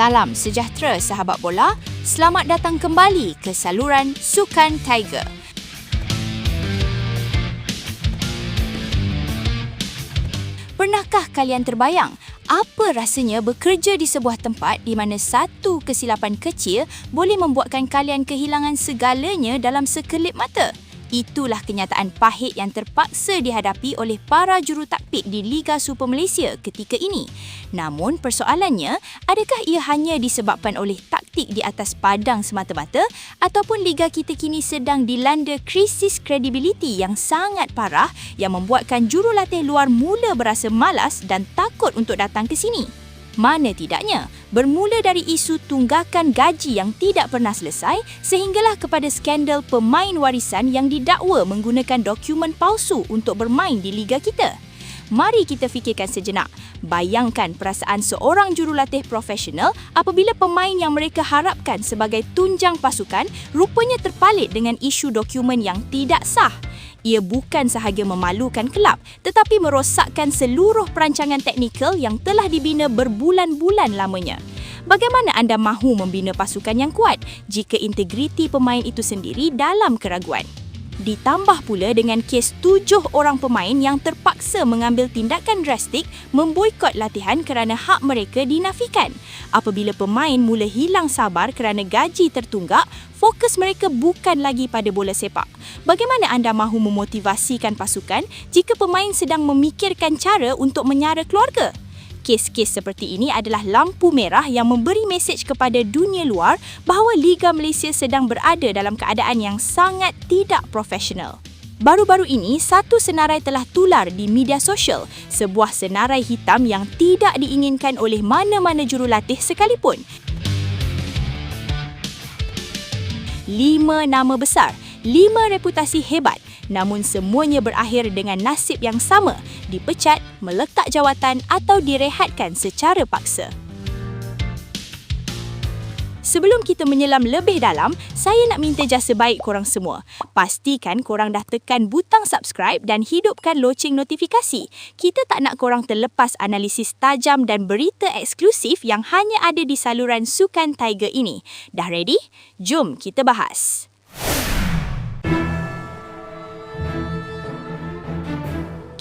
Salam sejahtera sahabat bola. Selamat datang kembali ke saluran Sukan Tiger. Pernahkah kalian terbayang apa rasanya bekerja di sebuah tempat di mana satu kesilapan kecil boleh membuatkan kalian kehilangan segalanya dalam sekelip mata? Itulah kenyataan pahit yang terpaksa dihadapi oleh para jurutaktik di Liga Super Malaysia ketika ini. Namun persoalannya, adakah ia hanya disebabkan oleh taktik di atas padang semata-mata ataupun liga kita kini sedang dilanda krisis kredibiliti yang sangat parah yang membuatkan jurulatih luar mula berasa malas dan takut untuk datang ke sini? Mana tidaknya, bermula dari isu tunggakan gaji yang tidak pernah selesai sehinggalah kepada skandal pemain warisan yang didakwa menggunakan dokumen palsu untuk bermain di liga kita. Mari kita fikirkan sejenak. Bayangkan perasaan seorang jurulatih profesional apabila pemain yang mereka harapkan sebagai tunjang pasukan rupanya terpalit dengan isu dokumen yang tidak sah ia bukan sahaja memalukan kelab tetapi merosakkan seluruh perancangan teknikal yang telah dibina berbulan-bulan lamanya. Bagaimana anda mahu membina pasukan yang kuat jika integriti pemain itu sendiri dalam keraguan? Ditambah pula dengan kes tujuh orang pemain yang terpaksa mengambil tindakan drastik memboikot latihan kerana hak mereka dinafikan. Apabila pemain mula hilang sabar kerana gaji tertunggak, fokus mereka bukan lagi pada bola sepak. Bagaimana anda mahu memotivasikan pasukan jika pemain sedang memikirkan cara untuk menyara keluarga? Kes-kes seperti ini adalah lampu merah yang memberi mesej kepada dunia luar bahawa Liga Malaysia sedang berada dalam keadaan yang sangat tidak profesional. Baru-baru ini, satu senarai telah tular di media sosial, sebuah senarai hitam yang tidak diinginkan oleh mana-mana jurulatih sekalipun. Lima nama besar, lima reputasi hebat namun semuanya berakhir dengan nasib yang sama, dipecat, meletak jawatan atau direhatkan secara paksa. Sebelum kita menyelam lebih dalam, saya nak minta jasa baik korang semua. Pastikan korang dah tekan butang subscribe dan hidupkan loceng notifikasi. Kita tak nak korang terlepas analisis tajam dan berita eksklusif yang hanya ada di saluran Sukan Tiger ini. Dah ready? Jom kita bahas.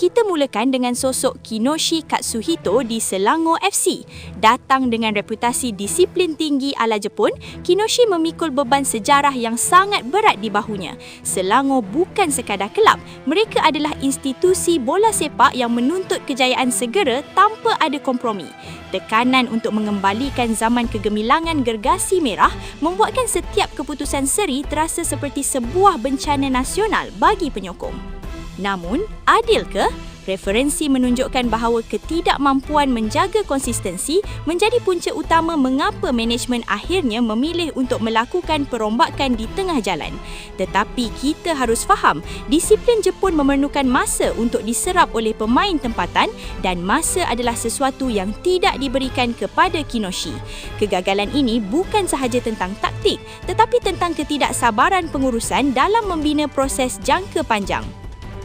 Kita mulakan dengan sosok Kinoshi Katsuhito di Selangor FC. Datang dengan reputasi disiplin tinggi ala Jepun, Kinoshi memikul beban sejarah yang sangat berat di bahunya. Selangor bukan sekadar kelab, mereka adalah institusi bola sepak yang menuntut kejayaan segera tanpa ada kompromi. Tekanan untuk mengembalikan zaman kegemilangan gergasi merah membuatkan setiap keputusan seri terasa seperti sebuah bencana nasional bagi penyokong. Namun, adil ke? Referensi menunjukkan bahawa ketidakmampuan menjaga konsistensi menjadi punca utama mengapa manajemen akhirnya memilih untuk melakukan perombakan di tengah jalan. Tetapi kita harus faham, disiplin Jepun memerlukan masa untuk diserap oleh pemain tempatan dan masa adalah sesuatu yang tidak diberikan kepada Kinoshi. Kegagalan ini bukan sahaja tentang taktik tetapi tentang ketidaksabaran pengurusan dalam membina proses jangka panjang.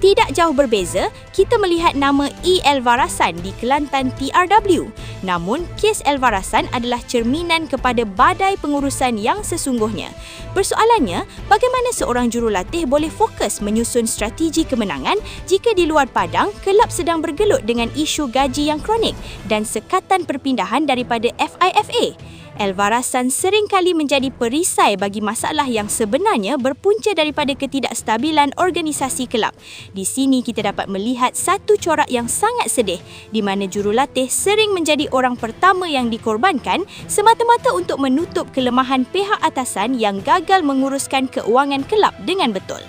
Tidak jauh berbeza, kita melihat nama E. Elvarasan di Kelantan TRW. Namun, kes Elvarasan adalah cerminan kepada badai pengurusan yang sesungguhnya. Persoalannya, bagaimana seorang jurulatih boleh fokus menyusun strategi kemenangan jika di luar padang, kelab sedang bergelut dengan isu gaji yang kronik dan sekatan perpindahan daripada FIFA? Elvarasan seringkali menjadi perisai bagi masalah yang sebenarnya berpunca daripada ketidakstabilan organisasi kelab. Di sini kita dapat melihat satu corak yang sangat sedih di mana jurulatih sering menjadi orang pertama yang dikorbankan semata-mata untuk menutup kelemahan pihak atasan yang gagal menguruskan keuangan kelab dengan betul.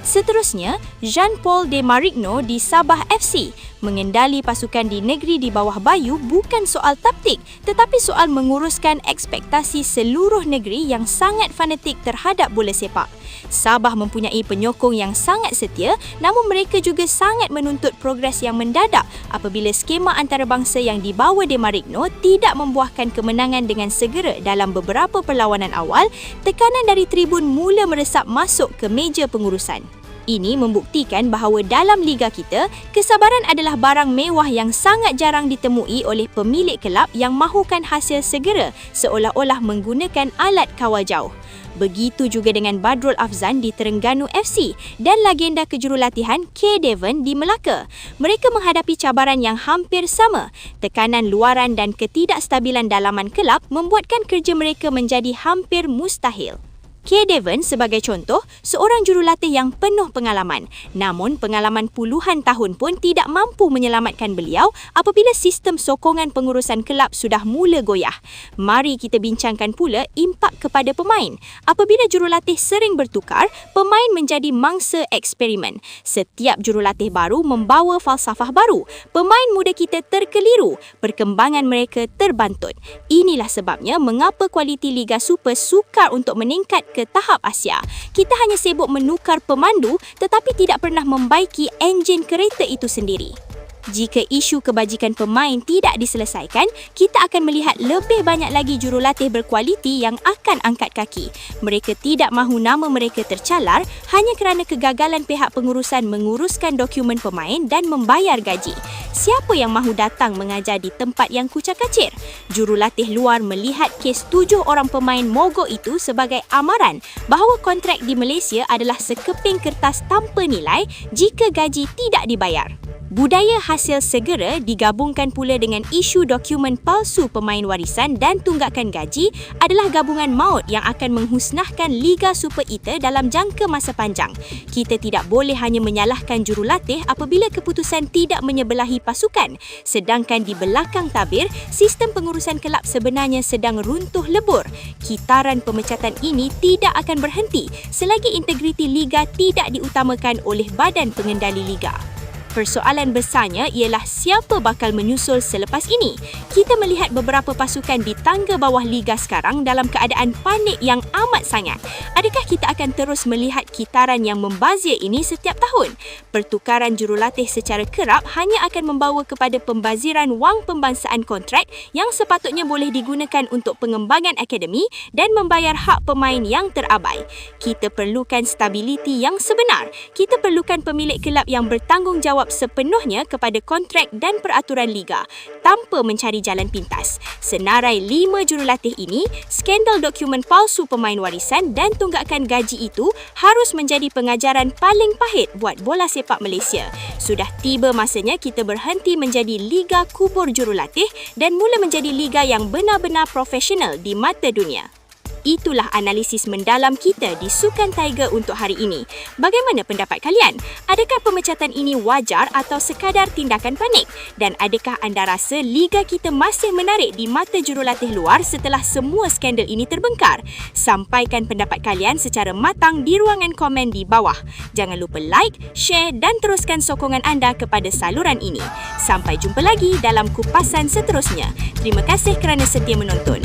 Seterusnya, Jean-Paul de Marigno di Sabah FC mengendali pasukan di negeri di bawah Bayu bukan soal taktik tetapi soal menguruskan ekspektasi seluruh negeri yang sangat fanatik terhadap bola sepak. Sabah mempunyai penyokong yang sangat setia namun mereka juga sangat menuntut progres yang mendadak apabila skema antarabangsa yang dibawa de Marigno tidak membuahkan kemenangan dengan segera dalam beberapa perlawanan awal, tekanan dari tribun mula meresap masuk ke meja pengurusan. Ini membuktikan bahawa dalam liga kita, kesabaran adalah barang mewah yang sangat jarang ditemui oleh pemilik kelab yang mahukan hasil segera seolah-olah menggunakan alat kawal jauh. Begitu juga dengan Badrul Afzan di Terengganu FC dan legenda kejurulatihan K. Devon di Melaka. Mereka menghadapi cabaran yang hampir sama. Tekanan luaran dan ketidakstabilan dalaman kelab membuatkan kerja mereka menjadi hampir mustahil. K. Devon sebagai contoh, seorang jurulatih yang penuh pengalaman. Namun pengalaman puluhan tahun pun tidak mampu menyelamatkan beliau apabila sistem sokongan pengurusan kelab sudah mula goyah. Mari kita bincangkan pula impak kepada pemain. Apabila jurulatih sering bertukar, pemain menjadi mangsa eksperimen. Setiap jurulatih baru membawa falsafah baru. Pemain muda kita terkeliru, perkembangan mereka terbantut. Inilah sebabnya mengapa kualiti Liga Super sukar untuk meningkat ke tahap Asia. Kita hanya sibuk menukar pemandu tetapi tidak pernah membaiki enjin kereta itu sendiri. Jika isu kebajikan pemain tidak diselesaikan, kita akan melihat lebih banyak lagi jurulatih berkualiti yang akan angkat kaki. Mereka tidak mahu nama mereka tercalar hanya kerana kegagalan pihak pengurusan menguruskan dokumen pemain dan membayar gaji. Siapa yang mahu datang mengajar di tempat yang kucak-kacir? Jurulatih luar melihat kes tujuh orang pemain mogok itu sebagai amaran bahawa kontrak di Malaysia adalah sekeping kertas tanpa nilai jika gaji tidak dibayar. Budaya hasil segera digabungkan pula dengan isu dokumen palsu pemain warisan dan tunggakan gaji adalah gabungan maut yang akan menghusnahkan Liga Super Ita dalam jangka masa panjang. Kita tidak boleh hanya menyalahkan jurulatih apabila keputusan tidak menyebelahi pasukan. Sedangkan di belakang tabir, sistem pengurusan kelab sebenarnya sedang runtuh lebur. Kitaran pemecatan ini tidak akan berhenti selagi integriti Liga tidak diutamakan oleh Badan Pengendali Liga. Persoalan besarnya ialah siapa bakal menyusul selepas ini. Kita melihat beberapa pasukan di tangga bawah liga sekarang dalam keadaan panik yang amat sangat. Adakah kita akan terus melihat kitaran yang membazir ini setiap tahun? Pertukaran jurulatih secara kerap hanya akan membawa kepada pembaziran wang pembangsaan kontrak yang sepatutnya boleh digunakan untuk pengembangan akademi dan membayar hak pemain yang terabai. Kita perlukan stabiliti yang sebenar. Kita perlukan pemilik kelab yang bertanggungjawab bertanggungjawab sepenuhnya kepada kontrak dan peraturan liga tanpa mencari jalan pintas. Senarai lima jurulatih ini, skandal dokumen palsu pemain warisan dan tunggakan gaji itu harus menjadi pengajaran paling pahit buat bola sepak Malaysia. Sudah tiba masanya kita berhenti menjadi liga kubur jurulatih dan mula menjadi liga yang benar-benar profesional di mata dunia. Itulah analisis mendalam kita di Sukan Tiger untuk hari ini. Bagaimana pendapat kalian? Adakah pemecatan ini wajar atau sekadar tindakan panik? Dan adakah anda rasa liga kita masih menarik di mata jurulatih luar setelah semua skandal ini terbengkar? Sampaikan pendapat kalian secara matang di ruangan komen di bawah. Jangan lupa like, share dan teruskan sokongan anda kepada saluran ini. Sampai jumpa lagi dalam kupasan seterusnya. Terima kasih kerana setia menonton.